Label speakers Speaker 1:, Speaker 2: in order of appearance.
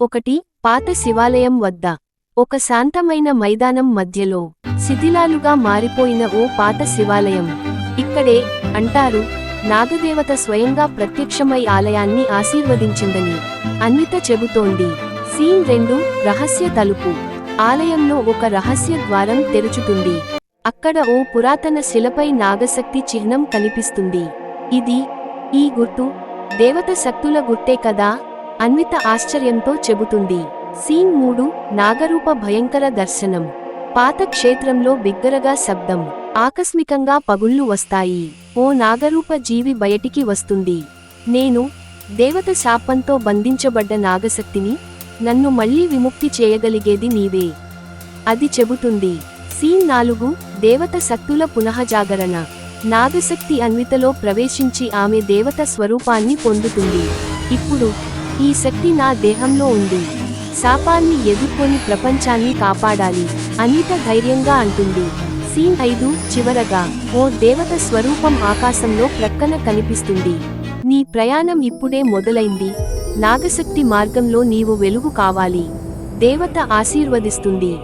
Speaker 1: ఒకటి పాత శివాలయం వద్ద. ఒక శాంతమైన మైదానం మధ్యలో శిథిలాలుగా మారిపోయిన ఓ పాత శివాలయం. ఇక్కడే అంటారు నాగదేవత స్వయంగా ప్రత్యక్షమై ఆలయాన్ని ఆశీర్వదించిందని అన్విత చెబుతోంది. సీన్ రెండు రహస్య తలుపు. ఆలయంలో ఒక రహస్య ద్వారం తెరుచుతుంది. అక్కడ ఓ పురాతన శిలపై నాగశక్తి చిహ్నం కనిపిస్తుంది. ఇది ఈ గుర్తు దేవత శక్తుల గుర్తే కదా? అన్విత ఆశ్చర్యంతో చెబుతుంది. సీన్ మూడు నాగరూప భయంకర దర్శనం. పాత క్షేత్రంలో బిగ్గరగా శబ్దం. ఆకస్మికంగా పగుళ్ళు వస్తాయి. ఓ నాగరూప జీవి బయటికి వస్తుంది. నేను దేవత శాపంతో బంధించబడ్డ నాగశక్తిని నన్ను మళ్ళీ విముక్తి చేయగలిగేది నీవే. అది చెబుతుంది. సీన్ నాలుగు దేవత శక్తుల పునఃజాగరణ. నాగశక్తి అన్వితలో ప్రవేశించి ఆమె దేవత స్వరూపాన్ని పొందుతుంది. ఇప్పుడు ఈ శక్తి నా దేహంలో ఉంది. శాపాన్ని ఎదుర్కొని ప్రపంచాన్ని కాపాడాలి. అనిత ధైర్యంగా అంటుంది. సీన్ ఐదు చివరగా ఓ దేవత స్వరూపం ఆకాశంలో ప్రక్కన కనిపిస్తుంది. నీ ప్రయాణం ఇప్పుడే మొదలైంది. నాగశక్తి మార్గంలో నీవు వెలుగు కావాలి. దేవత ఆశీర్వదిస్తుంది.